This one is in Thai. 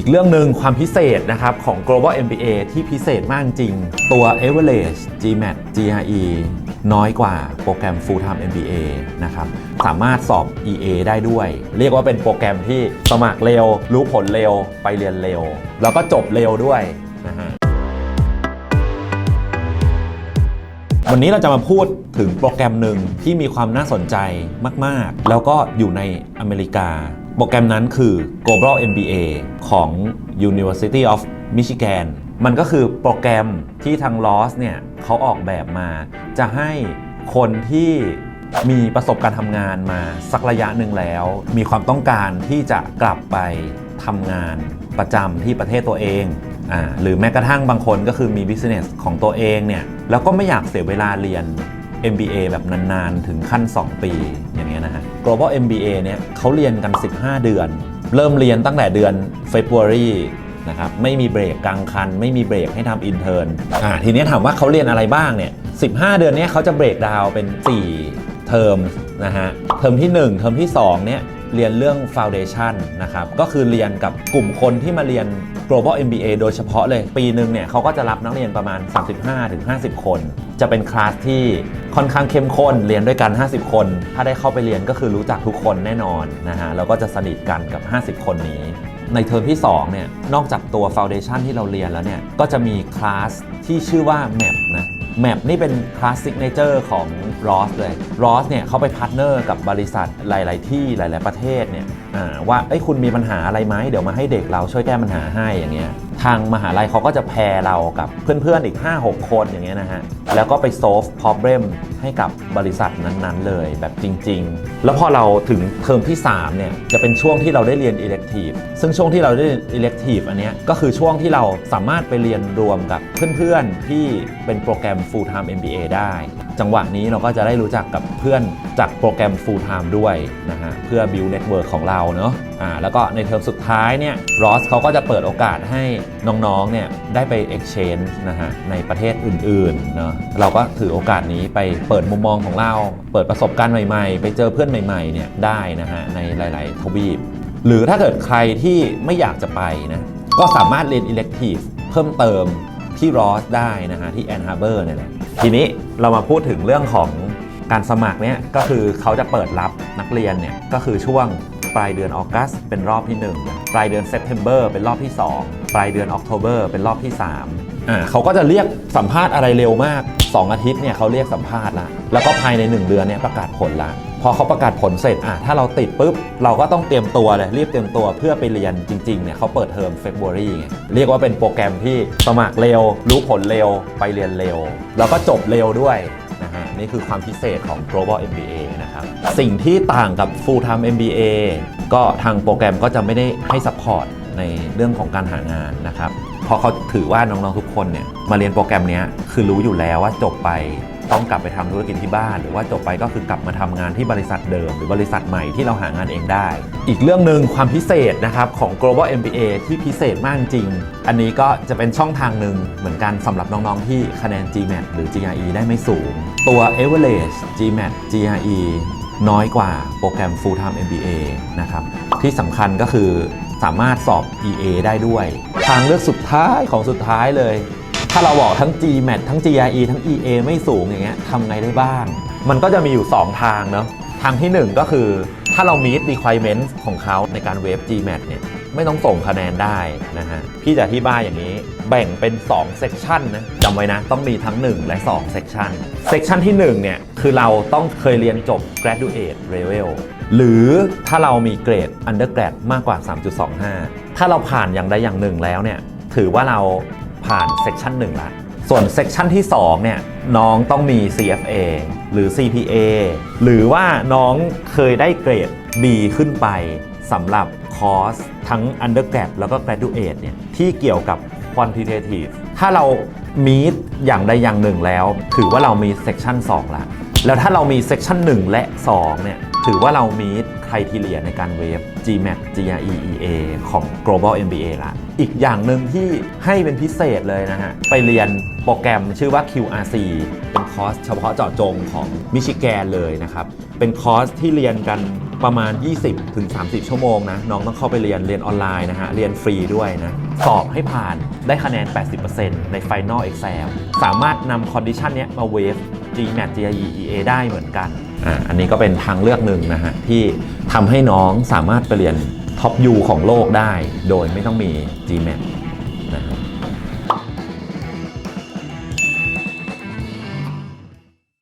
อีกเรื่องหนึ่งความพิเศษนะครับของ global MBA ที่พิเศษมากจริง ตัว average GMAT GRE น้อยกว่าโปรแกรม full time MBA นะครับ สามารถสอบ EA ได้ด้วย เรียกว่าเป็นโปรแกรมที่สมัครเร็ว รู้ผลเร็ว ไปเรียนเร็ว แล้วก็จบเร็วด้วยนะฮะวันนี้เราจะมาพูดถึงโปรแกรมหนึ่งที่มีความน่าสนใจมาก ๆ แล้วก็อยู่ในอเมริกา โปรแกรมนั้นคือ Global MBA ของ University of Michigan มันก็คือโปรแกรมที่ทาง LOS เนี่ยเขาออกแบบมา จะให้คนที่มีประสบการณ์ทำงานมาสักระยะหนึ่งแล้ว มีความต้องการที่จะกลับไปทำงานประจำที่ประเทศตัวเองอ่าหรือแม้กระทั่งบางคนก็คือมี business ของตัวเองเนี่ยแล้วก็ไม่อยากเสียเวลาเรียน MBA แบบนานๆ ถึงขั้น 2 ปีอย่าง เงี้ยนะฮะ Global MBA เนี่ยเขาเรียนกัน 15 เดือน เริ่มเรียนตั้งแต่เดือน February นะครับไม่มีเบรกกลางคัน ไม่มีเบรกให้ทำอินเทอร์นอ่าทีนี้ถามว่าเขาเรียนอะไรบ้างเนี่ย15 เดือนเนี้ยเขาจะเบรกดาวเป็น 4 เทอมนะฮะเทอมที่ 1 เทอมที่2เนี่ย เรียนเรื่อง Foundation นะครับ ก็คือเรียนกับกลุ่มคนที่มาเรียน Global MBA โดยเฉพาะเลย ปีหนึ่งเนี่ยเขาก็จะรับนักเรียนประมาณ 35-50 คน จะเป็นคลาสที่ค่อนข้างเข้มข้น เรียนด้วยกัน 50 คน ถ้าได้เข้าไปเรียนก็คือรู้จักทุกคนแน่นอนนะฮะ แล้วก็จะสนิทกันกับ 50 คนนี้ในเทอมที่2เนี่ยนอกจากตัว Foundation ที่เราเรียนแล้วเนี่ยก็จะมีคลาสที่ชื่อว่า MAP นะ แมปนี่เป็นคลาสสิกเนเจอร์ของ Ross เลย Ross เนี่ยเขาไปพาร์ทเนอร์กับบริษัทหลาย ๆ ที่หลาย ๆ ประเทศเนี่ยว่าเอ้คุณมีปัญหาอะไรไหมเดี๋ยวมาให้เด็กเราช่วยแก้ปัญหาให้อย่างเงี้ยทางมหาลัยเขาก็จะแพรเรากับเพื่อนๆอีก 5-6 คนอย่างเงี้ยนะฮะ แล้วก็ไป solve problem ให้กับบริษัทนั้นๆเลยแบบจริง ๆ แล้วพอเราถึงเทอมที่ 3 เนี่ย จะเป็นช่วงที่เราได้เรียน elective ซึ่งช่วงที่เราได้ elective อันเนี้ยก็คือช่วงที่เราสามารถไปเรียนรวมกับเพื่อนๆที่เป็นโปรแกรม full time MBA ได้ จังหวะนี้เราก็จะได้รู้จักกับเพื่อนจากโปรแกรม full time ด้วยนะฮะเพื่อ build network ของเราเนาะอ่าแล้วก็ในเทอมสุดท้ายเนี่ย Ross เขาก็จะเปิดโอกาสให้น้องๆเนี่ยได้ไป exchange นะฮะในประเทศอื่นๆเนาะเราก็ถือโอกาสนี้ไปเปิดมุมมองของเรา เปิดประสบการณ์ใหม่ๆ ไปเจอเพื่อนใหม่ๆเนี่ยได้นะฮะในหลาย ๆ ทวีป หรือถ้าเกิดใครที่ไม่อยากจะไปนะก็สามารถเรียน elective เพิ่มเติมที่ Ross ได้นะฮะที่ Ann Arbor เนี่ยแหละ ทีนี้เรามาพูดถึงเรื่องของการสมัครเนี่ยก็คือเขาจะเปิดรับนักเรียนเนี่ยก็คือช่วงปลายเดือนออกัสเป็นรอบที่ 1 ปลายเดือนเซปเทมเบอร์เป็นรอบที่ 2 ปลายเดือนออกโทเบอร์เป็นรอบที่ 3 อ่าเขาก็จะเรียกสัมภาษณ์อะไรเร็วมาก 2 อาทิตย์เนี่ยเขาเรียกสัมภาษณ์ละแล้วก็ภายใน 1 เดือนเนี่ยประกาศผลละพอเขาประกาศผลเสร็จอะถ้าเราติดปุ๊บ เราก็ต้องเตรียมตัวเลยรีบเตรียมตัวเพื่อไปเรียนจริงๆเนี่ยเขาเปิดเทอมเฟบรุรีไงเรียกว่าเป็นโปรแกรมที่สมัครเร็ว รู้ผลเร็วไปเรียนเร็ว แล้วก็จบเร็วด้วยนะฮะนี่คือความพิเศษของ global MBA นะครับ สิ่งที่ต่างกับ full time MBA ก็ทางโปรแกรมก็จะไม่ได้ให้ support ในเรื่องของการหางานนะครับ ราะเขาถือว่าน้องๆทุกคนเนี่ยมาเรียนโปรแกรมนี้คือรู้อยู่แล้วว่าจบไปต้องกลับไปทำธุรกิจที่บ้าน หรือว่าจบไปก็คือกลับมาทำงานที่บริษัทเดิม หรือบริษัทใหม่ที่เราหางานเองได้ อีกเรื่องหนึ่งความพิเศษนะครับของ global MBA ที่พิเศษมากจริง อันนี้ก็จะเป็นช่องทางหนึ่งเหมือนกันสำหรับน้องๆ ที่คะแนน GMAT หรือ GRE ได้ไม่สูง ตัว average GMAT GRE น้อยกว่าโปรแกรม full time MBA นะครับที่สำคัญก็คือ สามารถสอบ EA ได้ด้วย ทางเลือกสุดท้ายของสุดท้ายเลย ถ้าเราบอกทั้ง GMAT ทั้ง GRE ทั้ง EA ไม่สูงอย่างเงี้ยทำไงได้บ้าง มันก็จะมีอยู่ 2 ทางเนาะทางทีหนึ่1 ก็คือถ้าเรา meet requirement ของเขาในการเวฟ GMAT เนี่ยไม่ต้องส่งคะแนนได้นะฮะ พี่จะอธิบายอย่างนี้แบ่งเป็น 2 section นะจำไว้นะ ต้องมีทั้ง 1 และ 2 section section ที่ 1 เนี่ย คือเราต้องเคยเรียนจบ graduate level หรือถ้าเรามีเกรด undergrad มากกว่า 3.25 ถ้าเราผ่านอย่างใดอย่างหนึ่งแล้วเนี่ยถือว่าเราผ่านเซ c ชัน1ละส่วนเซ c ชันที่2เนี่ยน้องต้องมี CFA หรือ CPA หรือว่าน้องเคยได้เกรด B ขึ้นไปสำหรับคอร์สทั้ง undergrad แล้วก็ graduate เนี่ยที่เกี่ยวกับ quantitative ถ้าเรา meet อย่างใดอย่างหนึ่งแล้ว ถือว่าเรามีเซ c ชัน2ละ แล้วถ้าเรามีเซกชัน1 และ 2 เนี่ย ถือว่าเรามีใครทีเรียในการเวฟ GMAT GRE EA ของ Global MBA ละ อีกอย่างหนึ่งที่ให้เป็นพิเศษเลยนะฮะ ไปเรียนโปรแกรมชื่อว่า QRC เป็นคอร์สเฉพาะเจาะจงของมิชิแกนเลยนะครับ เป็นคอร์สที่เรียนกัน ประมาณ 20ถึง30 ชั่วโมงนะน้องต้องเข้าไปเรียนเรียนออนไลน์นะฮะเรียนฟรีด้วยนะสอบให้ผ่านได้คะแนน 80%ใน Final Exam สามารถนำคอนดิชันเนี้ยมาเวฟ GMAT GRE EA ได้เหมือนกันอ่าอันนี้ก็เป็นทางเลือกหนึ่งนะฮะที่ทำให้น้องสามารถไปเรียนท็อปยูของโลกได้ โดยไม่ต้องมี GMAT นะ